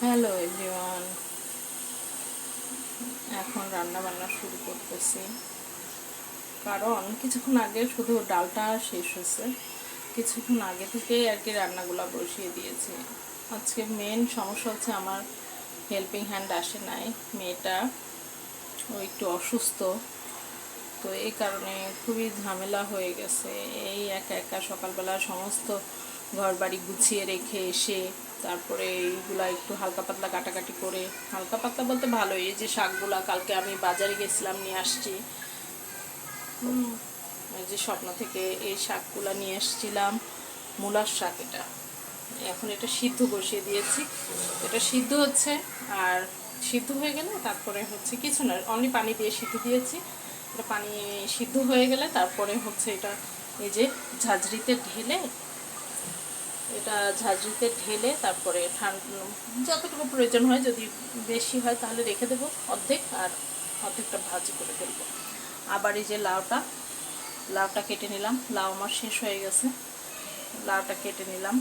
Hello everyone. এখন রান্না বান্না শুরু করতেছি। কারণ কিছুক্ষণ আগে শুধু ডালটা শেষ হয়েছে। কিছুক্ষণ আগে থেকেই আর কি রান্নাগুলো বসিয়ে দিয়েছি। আজকে মেন সমস্যা হচ্ছে আমার হেল্পিং হ্যান্ড আসে নাই। মেয়েটা ও একটু অসুস্থ। তো এই কারণে খুবই ঝামেলা হয়ে গেছে। এই একা একা সকালবেলা সমস্ত ঘর বাড়ি গুছিয়ে রেখে এসে তারপরে এইগুলা একটু হালকা পাতলা কাটাকাটি করে, হালকা পাতলা বলতে ভালোই, এই যে শাকগুলা কালকে আমি বাজারে গেছিলাম, নিয়ে আসছি। যে স্বপ্ন থেকে এই শাকগুলা নিয়ে এসেছিলাম মূলার শাক এটা। এখন এটা সিদ্ধ বসিয়ে দিয়েছি। এটা সিদ্ধ হচ্ছে, আর সিদ্ধ হয়ে গেলে তারপরে হচ্ছে কিছু না, অনলি পানি দিয়ে সিদ্ধ দিয়েছি। এটা পানি সিদ্ধ হয়ে গেলে তারপরে হচ্ছে এটা, এই যে ঝাঁঝরিতে ঢেলে এটা ঝাঁঝরিতে ঢেলে তারপরে যতটুকু প্রয়োজন হয় যদি বেশি হয় তাহলে রেখে দেবো অর্ধেক আর অর্ধেকটা ভাজি করে ফেলব। আবার এই যে লাউটা লাউটা কেটে নিলাম। লাউ আমার শেষ হয়ে গেছে। লাউটা কেটে নিলাম।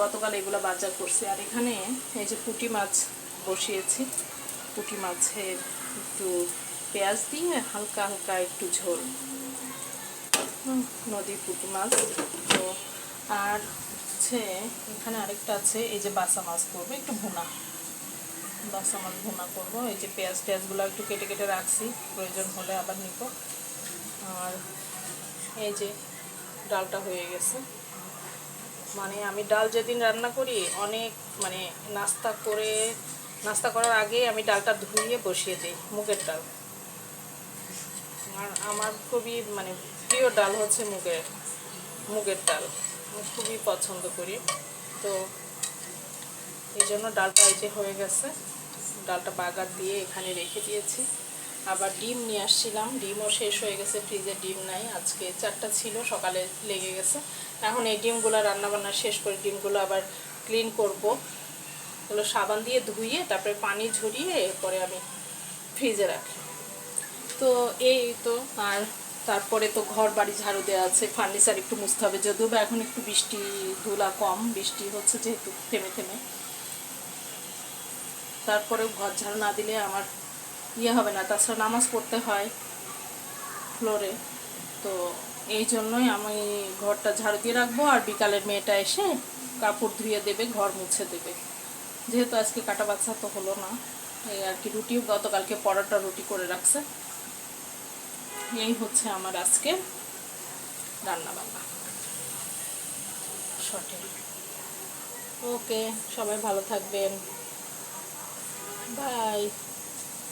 গতকাল এগুলো বাজার করছি। আর এখানে এই যে পুঁটি মাছ বসিয়েছি। পুঁটি মাছের একটু পেঁয়াজ দিয়ে হালকা হালকা একটু ঝোল। নদীর পুঁটি মাছ। তো আর হচ্ছে, এখানে আরেকটা আছে, এই যে বাসা মাছ করব, একটু ভুনা। বাসা মাছ ভুনা করব, এই যে পেঁয়াজ টেয়াজগুলো একটু কেটে কেটে রাখছি, প্রয়োজন হলে আবার নিব। আর এই যে ডালটা হয়ে গেছে। মানে আমি ডাল যেদিন রান্না করি, অনেক মানে নাস্তা করে, নাস্তা করার আগে আমি ডালটা ধুয়ে বসিয়ে দিই, মুগের ডাল। আর আমার খুবই মানে প্রিয় ডাল হচ্ছে মুগের মুগের ডাল। আমি খুবই পছন্দ করি। তো এই জন্য ডালটা এই যে হয়ে গেছে। ডালটা বাগার দিয়ে এখানে রেখে দিয়েছি। আবার ডিম নিয়ে আসছিলাম। ডিমও শেষ হয়ে গেছে, ফ্রিজে ডিম নাই। আজকে চারটা ছিল, সকালে লেগে গেছে। এখন এই ডিমগুলো রান্নাবান্না শেষ করে ডিমগুলো আবার ক্লিন করব। এগুলো সাবান দিয়ে ধুইয়ে, তারপরে পানি ঝরিয়ে, এরপরে আমি ফ্রিজে রাখি। তো এই তো, আর তারপরে তো ঘর বাড়ি ঝাড়ু দেওয়া আছে ফার্নিচার একটু মুছতে হবে, যদিও বা এখন একটু বৃষ্টি ধুলা কম, বৃষ্টি হচ্ছে যেহেতু থেমে থেমে। তারপরে ঘর ঝাড়ু না দিলে আমার ইয়ে হবে না, তাছাড়া নামাজ পড়তে হয় ফ্লোরে। তো এই জন্যই আমি ঘরটা ঝাড়ু দিয়ে রাখব, আর বিকালের মেয়েটা এসে কাপড় ধুয়ে দেবে, ঘর মুছে দেবে। যেহেতু আজকে কাটা বাচ্চা তো হলো না, এই আর কি রুটিও গতকালকে পরোটা রুটি করে রাখছে। এই হচ্ছে আমার আজকে রান্না বান্না সঠিক। ওকে সবাই ভালো থাকবেন। বাই।